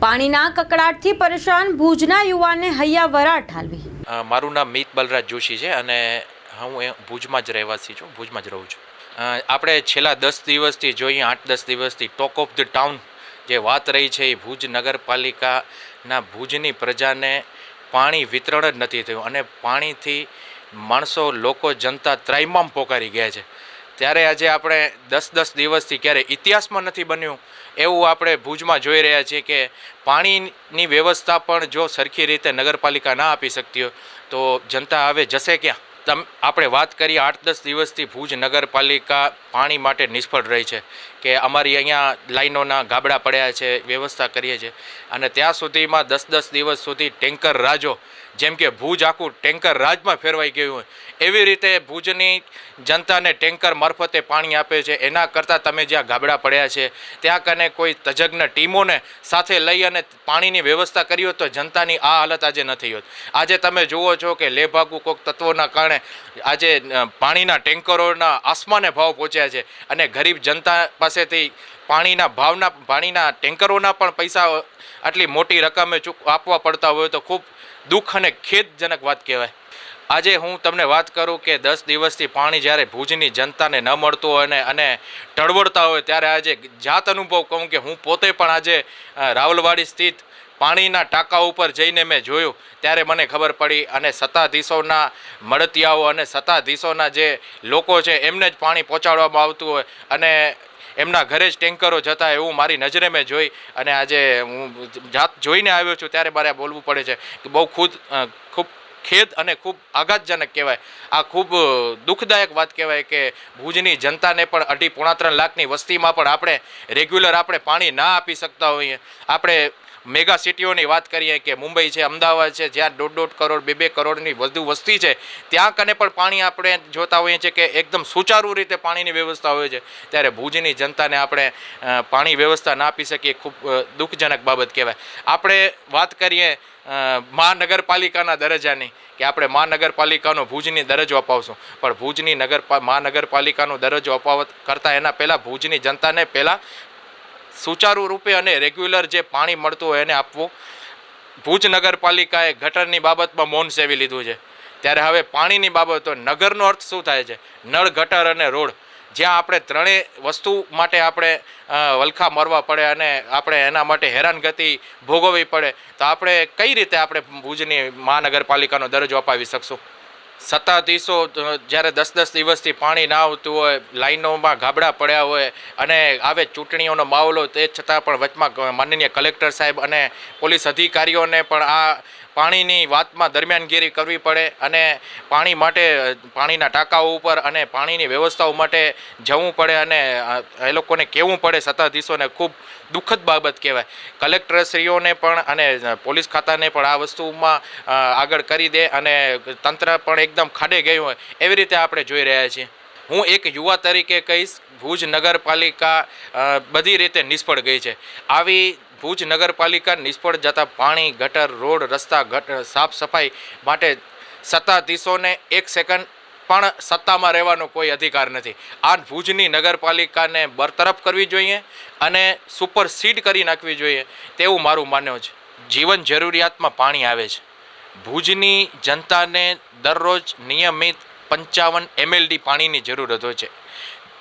પાણીના કકડાટથી પરેશાન ભુજના યુવાનને હૈયા વરા ઠાલવી. મારું નામ મિત બલરાજ જોશી છે અને હું ભુજમાં જ રહેવાસી છું, ભુજમાં જ રહું છું. આપણે છેલ્લા દસ દિવસથી જોઈએ આઠ દસ દિવસથી ટોક ઓફ ધ ટાઉન જે વાત રહી છે એ ભુજ નગરપાલિકાના ભુજની પ્રજાને પાણી વિતરણ જ નથી થયું અને પાણીથી માણસો, લોકો, જનતા ત્રાઈમામ પોકારી ગયા છે. ત્યારે આજે આપણે દસ દસ દિવસથી ક્યારે ઇતિહાસમાં નથી બન્યું એવું આપણે ભુજમાં જોઈ રહ્યા છીએ કે પાણીની વ્યવસ્થા પણ જો સરખી રીતે નગરપાલિકા ના આપી શકતી હોય, તો જનતા હવે જશે ક્યાં? તમ, આપણે વાત કરીએ આઠ દસ દિવસથી ભુજ નગરપાલિકા પાણી માટે નિષ્ફળ રહી છે કે અમારી અહીંયા લાઈનોના ગાબડા પડ્યા છે, વ્યવસ્થા કરીએ છીએ. અને ત્યાં સુધીમાં દસ દસ દિવસ સુધી ટેન્કર રાજો જેમ કે ભુજ આખું ટેન્કર રાજમાં ફેરવાઈ ગયું હોય. એવી રીતે ભુજની જનતાને ટેન્કર મારફતે પાણી આપે છે. એના કરતાં તમે જ્યાં ગાબડા પડ્યા છે, ત્યાં કને કોઈ તજજ્ઞ ટીમોને સાથે લઈ અને પાણીની વ્યવસ્થા કરી હોત તો જનતાની આ હાલત આજે નથી હોત. આજે તમે જુઓ છો કે લેભાગુ કોઈક તત્વોના કારણે આજે પાણીના ટેન્કરોના આસમાને ભાવ પહોંચ્યા છે અને ગરીબ જનતા પાસેથી પાણીના ભાવના, પાણીના ટેન્કરોના પણ પૈસા આટલી મોટી રકમે આપવા પડતા હોય તો ખૂબ દુઃખ અને ખેદજનક વાત કહેવાય. આજે હું તમને વાત કરું કે દસ દિવસથી પાણી જ્યારે ભુજની જનતાને ન મળતું હોય અને અને ટળવળતા હોય ત્યારે આજે જાત અનુભવ કહું કે હું પોતે પણ આજે રાવલવાડી સ્થિત પાણીના ટાંકા ઉપર જઈને મેં જોયું. ત્યારે મને ખબર પડી અને સત્તાધીશોના મળતિયાઓ અને સત્તાધીશોના જે લોકો છે એમને જ પાણી પહોંચાડવામાં આવતું હોય. અને એમના ઘરે જ ટેન્કરો જતા એવું મારી નજરે મેં જોઈ અને આજે હું જાત જોઈને આવ્યો છું ત્યારે મારે બોલવું પડે છે કે બહુ ખુદ ખૂબ ખેદ અને ખૂબ આઘાતજનક કહેવાય. આ ખૂબ દુઃખદાયક વાત કહેવાય કે ભુજની જનતાને પણ અઢી પોણા ત્રણ લાખની વસ્તીમાં પણ આપણે રેગ્યુલર આપણે પાણી ના આપી શકતા હોઈએ. આપણે મેગા સિટીઓની વાત કરીએ કે મુંબઈ છે, અમદાવાદ છે, જ્યાં દોઢ દોઢ કરોડ, બે બે કરોડની વધુ વસ્તી છે, ત્યાં કને પણ પાણી આપણે જોતા હોઈએ છીએ કે એકદમ સુચારુ રીતે પાણીની વ્યવસ્થા હોય છે. ત્યારે ભુજની જનતાને આપણે પાણી વ્યવસ્થા ના આપી શકીએ, ખૂબ દુઃખજનક બાબત કહેવાય. આપણે વાત કરીએ મહાનગરપાલિકાના દરજ્જાની, કે આપણે મહાનગરપાલિકાનો ભુજની દરજ્જો અપાવશું. પણ ભુજની નગર મહાનગરપાલિકાનો દરજ્જો અપાવત, કરતાં એના પહેલાં ભુજની જનતાને પહેલાં સુચારુ રૂપે અને રેગ્યુલર જે પાણી મળતું હોય એને આપવું. ભુજ નગરપાલિકાએ ગટરની બાબતમાં મૌન સેવી લીધું છે. ત્યારે હવે પાણીની બાબતો, નગરનો અર્થ શું થાય છે? નળ, ગટર અને રોડ. જ્યાં આપણે ત્રણેય વસ્તુ માટે આપણે વલખા મરવા પડે અને આપણે એના માટે હેરાનગતિ ભોગવવી પડે, તો આપણે કઈ રીતે આપણે ભુજની મહાનગરપાલિકાનો દરજ્જો અપાવી શકશું? સત્તાધીશો જ્યારે દસ દસ દિવસથી પાણી ના આવતું હોય, લાઈનોમાં ગાબડા પડ્યા હોય અને આવે ચૂંટણીઓનો માહોલો તે છતાં પણ વચમાં માનનીય કલેક્ટર સાહેબ અને પોલીસ અધિકારીઓને પણ આ પાણીની વાતમાં દરમિયાનગીરી કરવી પડે અને પાણી માટે, પાણીના ટાંકાઓ ઉપર અને પાણીની વ્યવસ્થાઓ માટે જવું પડે અને એ લોકોને કહેવું પડે સત્તાધીશોને ખૂબ દુઃખદ બાબત કહેવાય. કલેક્ટરશ્રીઓને પણ અને પોલીસ ખાતાને પણ આ વસ્તુમાં આગળ કરી દે અને તંત્ર પણ એકદમ ખાડે ગયું હોય એવી રીતે આપણે જોઈ રહ્યા છીએ. હું એક યુવા તરીકે કહીશ, ભુજ નગરપાલિકા બધી રીતે નિષ્ફળ ગઈ છે. આવી ભુજ નગરપાલિકા નિષ્ફળ જતા પાણી, ગટર, રોડ, રસ્તા ગટર સાફ સફાઈ માટે સત્તાધીશોને એક સેકન્ડ પણ સત્તામાં રહેવાનો કોઈ અધિકાર નથી. આ ભુજની નગરપાલિકાને બરતરફ કરવી જોઈએ અને સુપરસીડ કરી નાખવી જોઈએ તેવું મારું માનવું છે. જીવન જરૂરિયાતમાં પાણી આવે છે. ભુજની જનતાને દરરોજ નિયમિત પંચાવન એમએલડી પાણીની જરૂરત હોય છે.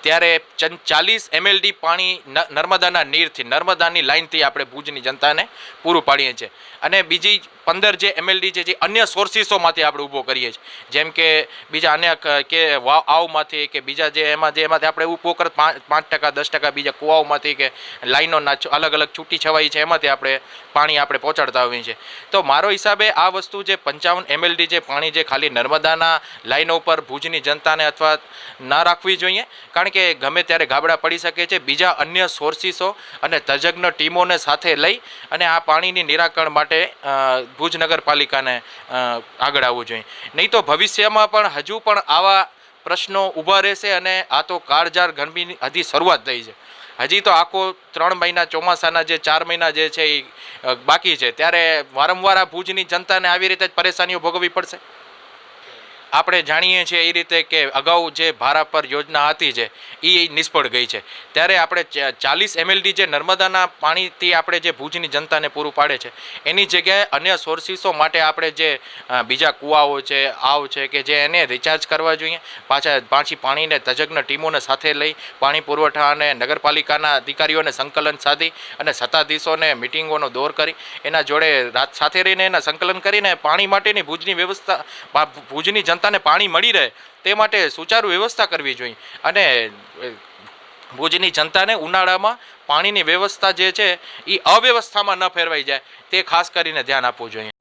ત્યારે ચાલીસ એમએલડી પાણી નર્મદાના નીરથી, નર્મદાની લાઇનથી આપણે ભુજની જનતાને પૂરું પાડીએ છીએ. અને બીજી પંદર જે એમએલડી છે, જે અન્ય સોર્સિસોમાંથી આપણે ઊભો કરીએ છીએ. જેમ કે બીજા અન્ય કે આવમાંથી કે બીજા જે એમાં, જે એમાંથી આપણે ઊભો કર પાંચ ટકા, દસ ટકા બીજા કુવાઓમાંથી કે લાઈનોના અલગ અલગ છૂટી છવાઈ છે, એમાંથી આપણે પાણી આપણે પહોંચાડતા હોઈએ છીએ. તો મારો હિસાબે આ વસ્તુ જે પંચાવન એમએલડી જે પાણી જે ખાલી નર્મદાના લાઈનો ઉપર ભુજની જનતાને અથવા ના રાખવી જોઈએ, કારણ કે ગમે ત્યારે ગાબડા પડી શકે છે, બીજા અન્ય સોર્સિસો અને તજજ્ઞ ટીમોને સાથે લઈ અને આ પાણીની નિરાકરણ માટે ભુજ નગરપાલિકાને આગળ આવવું જોઈએ. નહીં તો ભવિષ્યમાં પણ હજુ પણ આવા પ્રશ્નો ઊભા રહેશે અને આ તો કાળજાર ગરમીની હજી શરૂઆત થઈ છે. હજી તો આખો ત્રણ મહિના ચોમાસાના જે ચાર મહિના જે છે એ બાકી છે. ત્યારે વારંવાર આ ભુજની જનતાને આવી રીતે જ પરેશાનીઓ ભોગવવી પડશે? આપણે જાણીએ છીએ એ રીતે કે અગાઉ જે ભારા પર યોજના હતી જે એ નિષ્ફળ ગઈ છે. ત્યારે આપણે ચાલીસ એમએલડી જે નર્મદાના પાણીથી આપણે જે ભુજની જનતાને પૂરું પાડે છે, એની જગ્યાએ અન્ય સોર્સિસો માટે આપણે જે બીજા કૂવાઓ છે, આવ છે કે જે એને રિચાર્જ કરવા જોઈએ. પાછા પાછી પાણીને તજજ્ઞ ટીમોને સાથે લઈ પાણી પુરવઠા અને નગરપાલિકાના અધિકારીઓને સંકલન સાધી અને સત્તાધીશોને મિટિંગોનો દોર કરી. એના જોડે સાથે રહીને એના સંકલન કરીને પાણી માટેની ભુજની વ્યવસ્થા ભુજની જનતાને પાણી મળી રહે તે માટે સુચારુ વ્યવસ્થા કરવી જોઈએ. અને ભુજની જનતાને ઉનાળામાં પાણીની વ્યવસ્થા જે છે એ અવ્યવસ્થામાં ન ફેરવાઈ જાય તે ખાસ કરીને ધ્યાન આપવું જોઈએ.